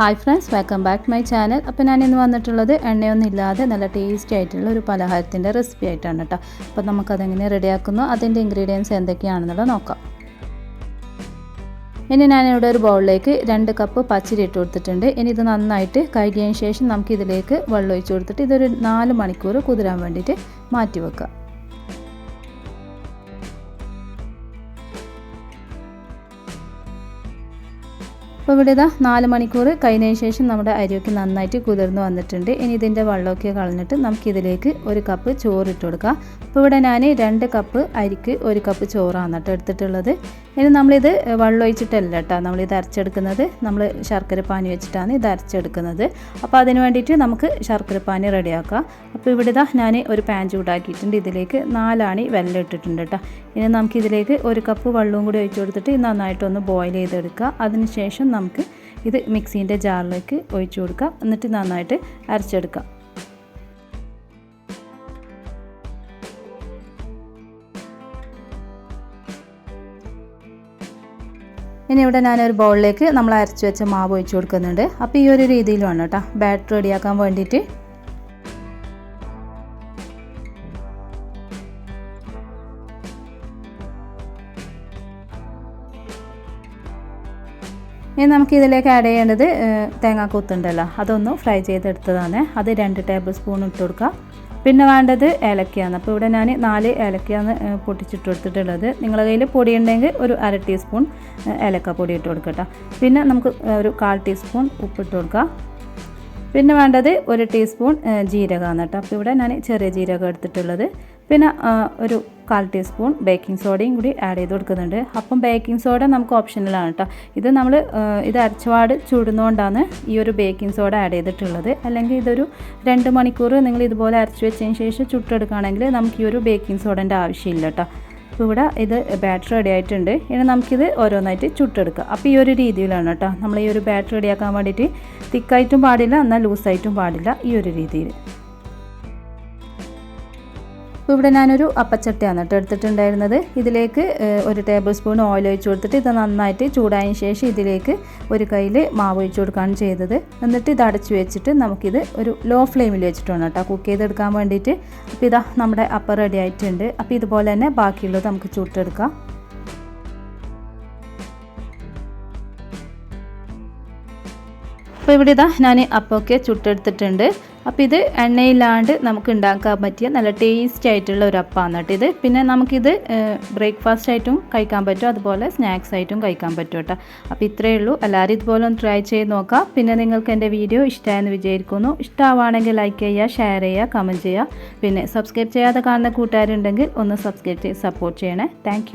Hi friends welcome back to my channel അപ്പോൾ ഞാൻ ഇന്ന് വന്നിട്ടുള്ളത് എണ്ണയൊന്നും ഇല്ലാതെ നല്ല ടേസ്റ്റി ആയിട്ടുള്ള ഒരു പലഹാരത്തിന്റെ റെസിപ്പി ആയിട്ടാണ് കേട്ടോ അപ്പോൾ നമുക്കതെങ്ങനെ റെഡിയാക്കുന്നു അതിന്റെ ഇൻഗ്രീഡിയൻസ് എന്തൊക്കെയാണെന്നുള്ളത് നോക്കാം. ഇനി ഞാനിവിടെ ഒരു ബൗളിലേക്ക് രണ്ട് കപ്പ് പച്ചരി ഇട്ട് കൊടുത്തിട്ടുണ്ട്. ഇനി ഇത് നന്നായിട്ട് കഴുകിയതിന് ശേഷം നമുക്ക് ഇതിലേക്ക് വെള്ളം ഒഴിച്ച് കൊടുത്തിട്ട് ഇതൊരു നാല് മണിക്കൂർ കുതിരാൻ വേണ്ടിയിട്ട് മാറ്റി വെക്കാം. അപ്പോൾ ഇവിടെ ഇതാ നാല് മണിക്കൂർ കഴിഞ്ഞതിന് ശേഷം നമ്മുടെ അരിയൊക്കെ നന്നായിട്ട് കുതിർന്ന് വന്നിട്ടുണ്ട്. ഇനി ഇതിന്റെ വെള്ളമൊക്കെ കളഞ്ഞിട്ട് നമുക്കിതിലേക്ക് ഒരു കപ്പ് ചോറ് ഇട്ട് കൊടുക്കാം. അപ്പോൾ ഇവിടെ ഞാൻ രണ്ട് കപ്പ് അരിക്ക് ഒരു കപ്പ് ചോറാണ് കേട്ടോ എടുത്തിട്ടുള്ളത്. ഇനി നമ്മളിത് വെള്ളം ഒഴിച്ചിട്ടല്ല കേട്ടോ നമ്മളിത് അരച്ചെടുക്കുന്നത്. നമ്മൾ ശർക്കര പാനി വെച്ചിട്ടാണ് ഇത് അരച്ചെടുക്കുന്നത്. അപ്പോൾ അതിന് വേണ്ടിയിട്ട് നമുക്ക് ശർക്കര പാനി റെഡിയാക്കാം. അപ്പോൾ ഇവിടെ ഇതാ ഞാൻ ഒരു പാൻ ചൂടാക്കിയിട്ടുണ്ട്. ഇതിലേക്ക് നാലാണി വെള്ളം ഇട്ടിട്ടുണ്ട് കേട്ടോ. ഇനി നമുക്കിതിലേക്ക് ഒരു കപ്പ് വെള്ളവും കൂടി ഒഴിച്ചു കൊടുത്തിട്ട് നന്നായിട്ടൊന്ന് ബോയിൽ ചെയ്തെടുക്കുക അതിന് ശേഷം നമുക്ക് ഇത് മിക്സീന്റെ ജാറിലേക്ക് ഒഴിച്ചു കൊടുക്കാം. എന്നിട്ട് നന്നായിട്ട് അരച്ചെടുക്കാം. ഇനി ഇവിടെ ഞാനൊരു ബൗളിലേക്ക് നമ്മൾ അരച്ച് വെച്ച മാവ് ഒഴിച്ചു കൊടുക്കുന്നുണ്ട്. അപ്പോൾ ഈ ഒരു രീതിയിൽ വേണം കേട്ടോ. ബാറ്റർ റെഡിയാക്കാൻ വേണ്ടിയിട്ട് ഇനി നമുക്ക് ഇതിലേക്ക് ആഡ് ചെയ്യേണ്ടത് തേങ്ങാക്കൂത്തുണ്ടല്ലോ. അതൊന്ന് ഫ്രൈ ചെയ്തെടുത്തതാണ്. അത് രണ്ട് ടേബിൾ സ്പൂൺ ഇട്ട് കൊടുക്കുക. പിന്നെ വേണ്ടത് ഏലക്കയാണ്. അപ്പോൾ ഇവിടെ ഞാൻ നാല് ഏലക്കയാണ് പൊട്ടിച്ചിട്ട് കൊടുത്തിട്ടുള്ളത്. നിങ്ങളുടെ കയ്യിൽ പൊടി ഉണ്ടെങ്കിൽ ഒരു അര ടീസ്പൂൺ ഏലക്ക പൊടി ഇട്ട് കൊടുക്കട്ടോ പിന്നെ നമുക്ക് ഒരു കാൽ ടീസ്പൂൺ ഉപ്പിട്ട് കൊടുക്കുക. പിന്നെ വേണ്ടത് ഒരു ടീസ്പൂൺ ജീരകമാണ് കേട്ടോ. അപ്പോൾ ഇവിടെ ഞാൻ ചെറിയ ജീരകം എടുത്തിട്ടുള്ളത്. പിന്നെ ഒരു കാൽ ടീസ്പൂൺ ബേക്കിംഗ് സോഡയും കൂടി ആഡ് ചെയ്ത് കൊടുക്കുന്നുണ്ട്. അപ്പം ബേക്കിംഗ് സോഡ നമുക്ക് ഓപ്ഷനലാണ് കേട്ടോ ഇത് നമ്മൾ ഇത് അരച്ചപാട് ചൂടുന്നതുകൊണ്ടാണ് ഈ ഒരു ബേക്കിംഗ് സോഡ ആഡ് ചെയ്തിട്ടുള്ളത്. അല്ലെങ്കിൽ ഇതൊരു രണ്ട് മണിക്കൂർ നിങ്ങൾ ഇതുപോലെ അരച്ച് വെച്ചതിന് ശേഷം ചുട്ടെടുക്കുകയാണെങ്കിൽ നമുക്ക് ഈ ഒരു ബേക്കിംഗ് സോഡന്റെ ആവശ്യമില്ല കേട്ടോ അപ്പോൾ ഇവിടെ ഇത് ബാറ്റർ റെഡി ആയിട്ടുണ്ട്. ഇനി നമുക്കിത് ഓരോന്നായിട്ട് ചുട്ടെടുക്കുക അപ്പോൾ ഈ ഒരു രീതിയിലാണ് കേട്ടോ നമ്മൾ ഈ ഒരു ബാറ്റർ റെഡിയാക്കാൻ വേണ്ടിയിട്ട് തിക്കായിട്ടും പാടില്ല എന്നാൽ ലൂസായിട്ടും പാടില്ല ഈ ഒരു രീതിയിൽ. അപ്പോൾ ഇവിടെ ഞാനൊരു അപ്പച്ചട്ടിയാണ് കേട്ടോ എടുത്തിട്ടുണ്ടായിരുന്നത്. ഇതിലേക്ക് ഒരു ടേബിൾ സ്പൂൺ ഓയിൽ ഒഴിച്ച് കൊടുത്തിട്ട് ഇത് നന്നായിട്ട് ചൂടായതിന് ശേഷം ഇതിലേക്ക് ഒരു കയ്യിൽ മാവ് ഒഴിച്ച് കൊടുക്കുകയാണ് ചെയ്തത്. എന്നിട്ട് ഇത് അടച്ചു വെച്ചിട്ട് നമുക്കിത് ഒരു ലോ ഫ്ലെയിമിൽ വെച്ചിട്ട് വേണം കേട്ടോ കുക്ക് ചെയ്തെടുക്കാൻ വേണ്ടിയിട്ട്. അപ്പോൾ ഇതാ നമ്മുടെ അപ്പം റെഡി ആയിട്ടുണ്ട്. അപ്പോൾ ഇതുപോലെ തന്നെ ബാക്കിയുള്ളത് നമുക്ക് ചുട്ടെടുക്കാം. അപ്പോൾ ഇവിടെ ഇതാ ഞാൻ അപ്പമൊക്കെ ചുട്ടെടുത്തിട്ടുണ്ട്. അപ്പോൾ ഇത് എണ്ണയില്ലാണ്ട് നമുക്ക് ഉണ്ടാക്കാൻ പറ്റിയ നല്ല ടേസ്റ്റി ആയിട്ടുള്ള ഒരു അപ്പമാണ് കേട്ടോ ഇത്. പിന്നെ നമുക്കിത് ബ്രേക്ക്ഫാസ്റ്റ് ആയിട്ടും കഴിക്കാൻ പറ്റും. അതുപോലെ സ്നാക്സ് ആയിട്ടും കഴിക്കാൻ പറ്റും കേട്ടോ. അപ്പോൾ ഇത്രയേ ഉള്ളൂ. എല്ലാവരും ഇതുപോലെ ഒന്ന് ട്രൈ ചെയ്ത് നോക്കാം. പിന്നെ നിങ്ങൾക്ക് എന്റെ വീഡിയോ ഇഷ്ടമായെന്ന് വിചാരിക്കുന്നു. ഇഷ്ടമാവുകയാണെങ്കിൽ ലൈക്ക് ചെയ്യുക ഷെയർ ചെയ്യുക കമന്റ് ചെയ്യുക. പിന്നെ സബ്സ്ക്രൈബ് ചെയ്യാതെ കാണുന്ന കൂട്ടുകാരുണ്ടെങ്കിൽ ഒന്ന് സബ്സ്ക്രൈബ് ചെയ്ത് സപ്പോർട്ട് ചെയ്യണേ. താങ്ക്